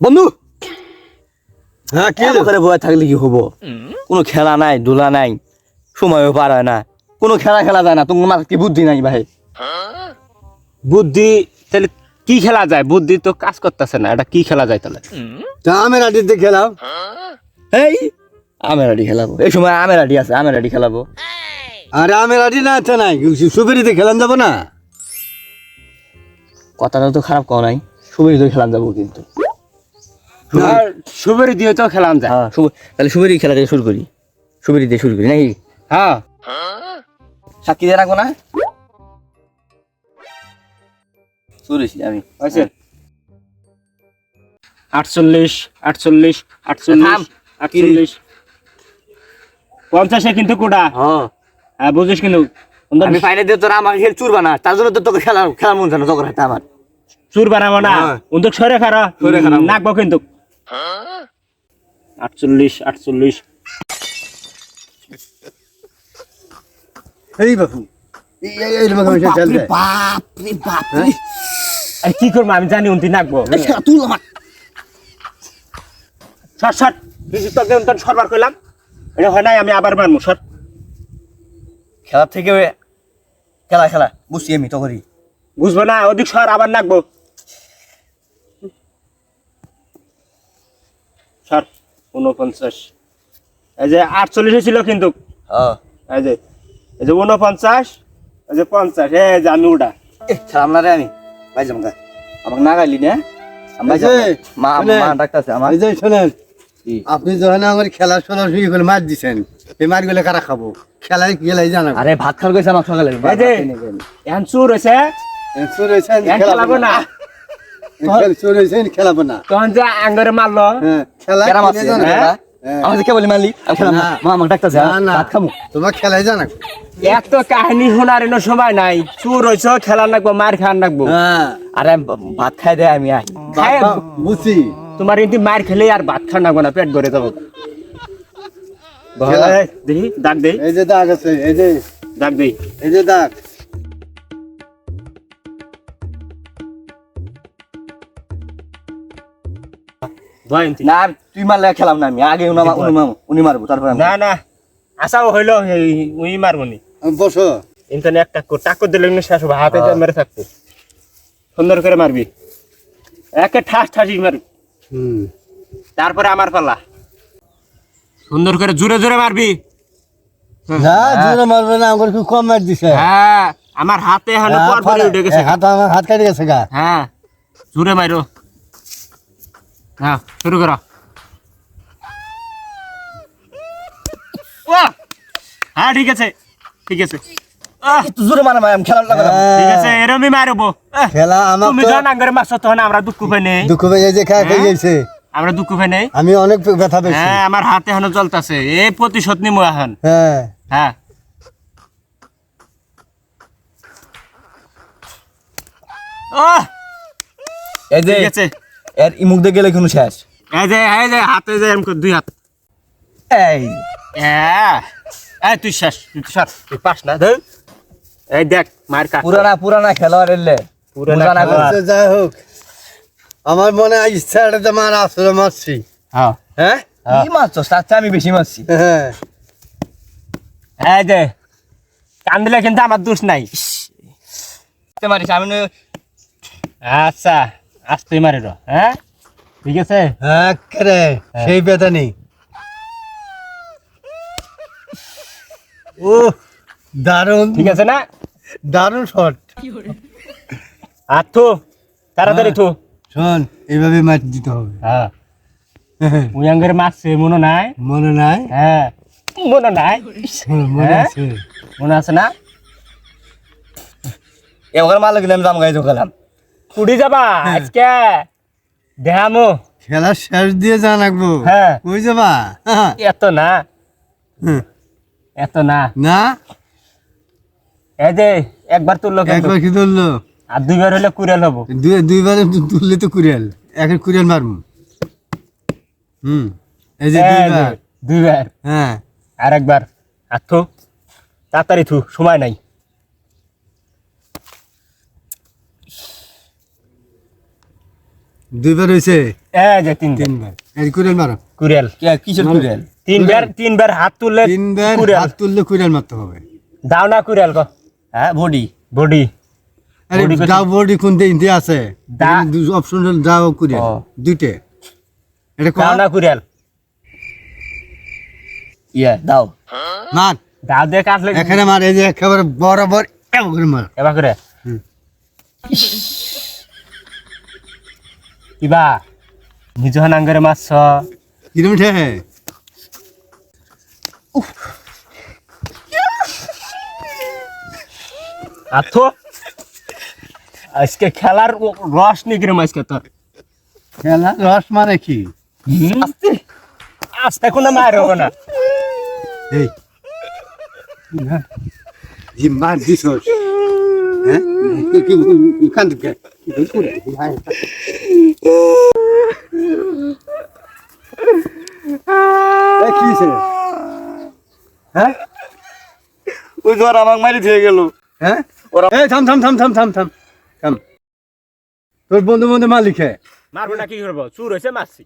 বন্ধু? হ্যাঁ কি করে বয়ে থাকলে কি হব? কোনো খেলা নাই ধুলা নাই সময়ও পার হয় না। কোনো খেলা খেলা যায় না তোমার কি বুদ্ধি নাই ভাই? বুদ্ধি তাহলে কি খেলা যায়? বুদ্ধি তো কাজ করতেছে না এটা কি খেলা যায় তাহলে? তা আমের আডিতে খেলাও। এই আমের আডি খেলাবো। এই সময় আমের আডি আছে আমের আডি খেলাবো। আরে আমের আডি না আছে নাই। সুবেরিতে খেলান যাব না? কথাটা তো খারাপ কও নাই সুবেরি তো খেলান যাব কিন্তু। আর সুবেরি দিয়ে তো খেলাম যায় হ্যাঁ তাহলে সুবেরি খেলা দিয়ে শুরু করি। সুবেরি দিয়ে শুরু করি নাকি? হ্যাঁ। সাক্ষী দিয়ে রাখব না? শুনেছি আমি। হয়েছে? আটচল্লিশ আটচল্লিশ আটচল্লিশ। আটচল্লিশ। পঞ্চাশে কিন্তু কোটা হ্যাঁ। হ্যাঁ বুঝিস কিন্তু। আমি ফাইনাল দিয়ে তোরা আমাকে খেল চুরবা না। তার জন্য তো তোকে খেলা খেলার মন জানো তোকে আমার। চুর বানাবো না হ্যাঁ। উন্দক সরে খারা সরে খারাপ। নাকবো কিন্তু। আটচল্লিশ আটচল্লিশ। এই বাপু। হ্যাঁ? আর কি করব? আমি জানি উন্তি নাকবো। তুই আমার। শর্ট শর্ট কিছু তোকে উন্তন সরবার করলাম এটা হয় নাই আমি আবার মারবো শর্ট খেলা থেকে খেলা খেলা। বুঝছি আমি তখনই বুঝব না ওদিক সর আবার নাকবো সর উনপঞ্চাশ এই যে আটচল্লিশ ছিল কিন্তু। হ্যাঁ এই যে এই যে উনপঞ্চাশ এই যে পঞ্চাশ। এই যে আমি উঠা এ খেলাম না রে আমি। ভাই জামগা আমাকে না? গাইলি না? আপনি যখন আমার খেলা শোনা শুরু করে মার দিছেন। এই মারগুলো কারা খাব? খেলাই খেলাই জানা? আরে ভাত খাওয়ার গেছে আমার সকালে। এখন চুর হয়েছে চোর হয়েছেন খেলাবো না। খেলাবো না। তখন যে আঙ্গরে মারলো হ্যাঁ খেলা। হ্যাঁ? হ্যাঁ। কে বলি। মা আমাকে ভাত খামু। তোমার খেলাই জানা? এত কাহিনী শোনার এনো সময় নাই। চুর হয়েছে খেলা নাকবো মার খান নাকবো। আরে ভাত খাই দে আমি বুঝছি তোমার কিন্তু মার খেলে আর ভাত খান নাকবো না পেট ভরে যাব। দেখি ডাক দেই এই যে দাগ আছে এই যে। ডাক দেই এই যে দাগ না তুই মারলে খেলাম না আমি। আগে উনি উনি মারবো তারপরে না না আশাও হইল এই উই মারবনি বসো। ইন্টারনে এক টাক্কর টাক্কর দিলে শেষ হবে হাতে যা মেরে থাকতো সুন্দর করে মারবি। একে ঠাস ঠাসি মারবি। হুম। তারপরে আমার পালা। সুন্দর করে জোরে জোরে মারবি। না জোরে মারবে না আমার খুব কম মার দিছে। হ্যাঁ আমার হাতে হাতে হ্যাঁ, পর উঠে গেছে হাত আমার হাত কেটে গেছে গা। হ্যাঁ জোরে মারো। হ্যাঁ শুরু করো! হ্যাঁ ঠিক আছে ঠিক আছে। জোরে মারা মার আমি খেলাম ঠিক আছে এরমই মারবো। খেলা আমার তুমি তো আঙ্গারে মারছো তখন আমরা দুঃখ পাই নেই। দুঃখ পেয়ে যে খায় খেয়ে হ্যাঁ? আমরা দুঃখ পাই নেই। আমি অনেক ব্যথা পেয়েছি। হ্যাঁ আমার হাতে এখনও চলতেছে এ প্রতিশোধ নিমো এখন। হ্যাঁ। হ্যাঁ। এই যে ঠিক আছে। এর ইমুক দিয়ে গেলে কোনো শেষ? এই যে এই যে হাতে যে এরকম দুই হাত। এই। হ্যাঁ। এই তুই শেষ তুই শেষ তুই পাস না ধর। এই দেখ মার কাট পুরানা পুরানা খেলোয়াড় এলে। পুরানা যাই হোক আমার মনে হয় ইচ্ছা এটা মার আসলে মারছি। হ্যাঁ। হ্যাঁ? কি মারছো তার আমি বেশি মারছি। হ্যাঁ। এই যে কান্দিলে কিন্তু আমার দোষ নাই। তে মারিস আমি আচ্ছা। আসতে মারে হ্যাঁ? ঠিক আছে? হ্যাঁ। সেই ব্যথা নেই। ও দারুণ। ঠিক আছে না? দারুণ শট। আর থু তাড়াতাড়ি থু। শোন এইভাবে মার দিতে হবে। হ্যাঁ। উয়াঙ্গের মারছে মনে নাই? মনে নাই? হ্যাঁ। মনে নাই? মনে হ্যাঁ? আছে। মনে আছে না? এবার কিন্তু আমি জাম গাই খেলাম কুড়ি যাবা আজকে। দেহামো। খেলা শেষ দিয়ে যা লাগবো। হ্যাঁ। কই যাবা? হ্যাঁ। এত না। হুম। এত না। না? এই যে একবার তুললো একবার কি ধরলো আর দুইবার হলে কুড়াল হব। দুই দুইবারে তুললে তো কুড়িয়াল এক কুড়িয়াল মারবো হুম। এই যে, দুইবার। দুইবার। হ্যাঁ। আর একবার আর থু তাড়াতাড়ি থু সময় নাই। দুইবার হয়েছে এই যে তিন তিন তিনবার। এই কুড়াল মারো। কুড়াল। কিসের কুড়েল? তিনবার তিনবার হাত তুললে তিনবার কুড়াল। হাত তুললে কুড়াল মারতে হবে। দাও না কুড়াল কো হ্যাঁ বডি। বডি। আরে বডি বডি কোন দিন দিয়ে আছে? অপশন কুড়াল। দুইটে। এটা দাও না কুড়াল। ইয়া দাও। মার। দাও দিয়ে কাটলে এখানে মার এই যে একেবারে বরাবর এমন করে মার। এবার করে। কিবা নিজ হানাঙ্গরে মাছ কিরম উঠে আথো আজকে খেলার রস নিগরে আজকে তোর খেলা রস মানে কি আস্তে আস্তে কোনো মার হবে না এই মার দিছ হ্যাঁ কি- কি কান কে কি হইছে? হ্যাঁ? ওই আমাকে মারি গেল। হ্যাঁ? ওরা- এই থাম থাম থাম থাম থাম থাম। থাম। তোর বন্ধু বন্ধু মালিক মারবো না কি করব? চুর হয়েছে মারছি।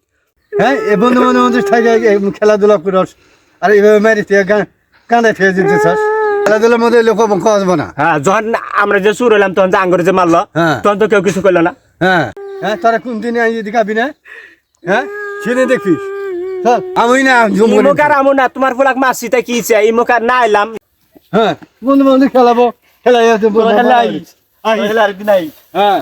হ্যাঁ এ বন্ধু বন্ধু বন্ধু থাকে খেলাধুলা করস। আর এইভাবে মারি তুই কাঁদে ফেলে দিতেছ খেলাধুলার মধ্যে লোক কসবো না। হ্যাঁ যখন আমরা যে চুর হলাম তখন যে আঙ্গুরে যে মারলো হ্যাঁ। তখন তো কেউ কিছু করল না। হ্যাঁ। হ্যাঁ তোরা কোন দিনে আমি যদি খাবি না? হ্যাঁ সেদিন দেখবি। আমি না ইমোকার আমো না তোমার ফলাক মাসি তাই কি চাই ইমোকার না এলাম। হ্যাঁ বন্ধু বন্ধু খেলাবো। খেলাই খেলাই নাই। হ্যাঁ।